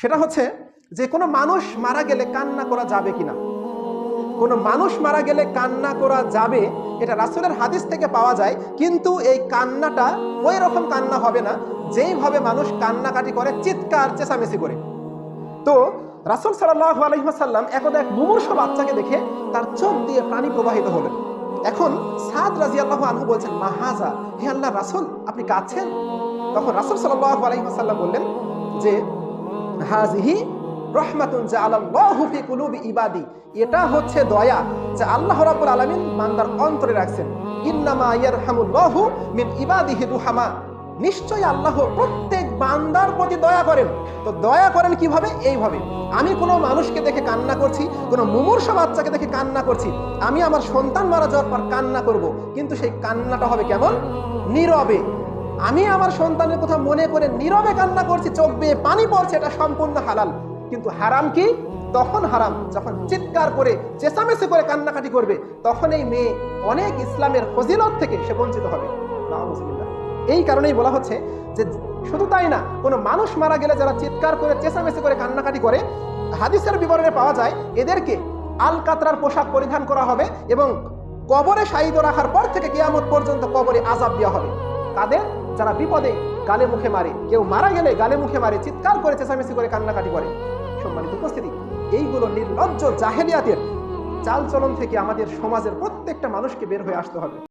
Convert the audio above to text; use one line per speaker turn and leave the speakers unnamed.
সেটা হচ্ছে যে কোনো মানুষ মারা গেলে কান্না করা যাবে কিনা? কোনো মানুষ মারা গেলে কান্না করা যাবে? এটা রাসুলের হাদিস থেকে পাওয়া যায়, কিন্তু এই কান্নাটা ওই রকম কান্না হবে না, যেইভাবে মানুষ কান্নাকাটি করে, চিৎকার, চেঁচামেচি করে। তো রাসুল সাল্লাহ আলহিহাসাল্লাম একদা এক মুমূর্ষ বাচ্চাকে দেখে তার চোখ দিয়ে প্রাণী প্রবাহিত হলেন এখন সাদ রাজি আল্লাহ আনহু বলছেন মাহাজা হে আল্লাহ রাসুল, আপনি কাঁদছেন? তখন রাসুল সাল্লাহ আলহিহাসাল্লাম বললেন যে হাজিহি রহমাতুন আল্লাহ কুলুবি ইবাদি। এটা হচ্ছে দয়া আল্লাহ অন্তরে রাখছেন। ইন্নামা মিন ইবাদিহি রুহামা। আল্লাহ প্রত্যেক বান্দার প্রতি দয়া করেন। তো দয়া করেন কীভাবে? এইভাবে। আমি কোনো মানুষকে দেখে কান্না করছি, কোনো মুমূর্ষ বাচ্চাকে দেখে কান্না করছি। আমি আমার সন্তান মারা যাওয়ার পর কান্না করব। কিন্তু সেই কান্নাটা হবে কেমন? নীরবে। আমি আমার সন্তানের কথা মনে করে নীরবে কান্না করছি, চোখ বেয়ে পানি পড়ছে, এটা সম্পূর্ণ হালাল। কিন্তু হারাম কি? তখন হারাম। যখন চিৎকার করে, চেঁচামেচি করে কান্নাকাটি করবে, তখন এই মেয়ে অনেক ইসলামের ফজিলত থেকে সে বঞ্চিত হবে। এই কারণেই বলা হচ্ছে যে, শুধু তাই না, কোনো মানুষ মারা গেলে যারা চিৎকার করে, চেঁচামেচি করে কান্নাকাটি করে, হাদিসের বিবরণে পাওয়া যায়, এদেরকে আল কাতরার পোশাক পরিধান করা হবে এবং কবরে শাহিদ রাখার পর থেকে কিয়ামত পর্যন্ত কবরে আজাব দেওয়া হবে। তাদের যারা বিপদে গালে মুখে মারে, কেউ মারা গেলে গালে মুখে মারে, চিৎকার করে, চেঁচামেচি করে, কান্নাকাটি করে। সম্মানিত উপস্থিতি, এইগুলো নির্লজ্জ জাহেলিয়াতের চালচলন থেকে আমাদের সমাজের প্রত্যেকটা মানুষকে বের হয়ে আসতে হবে।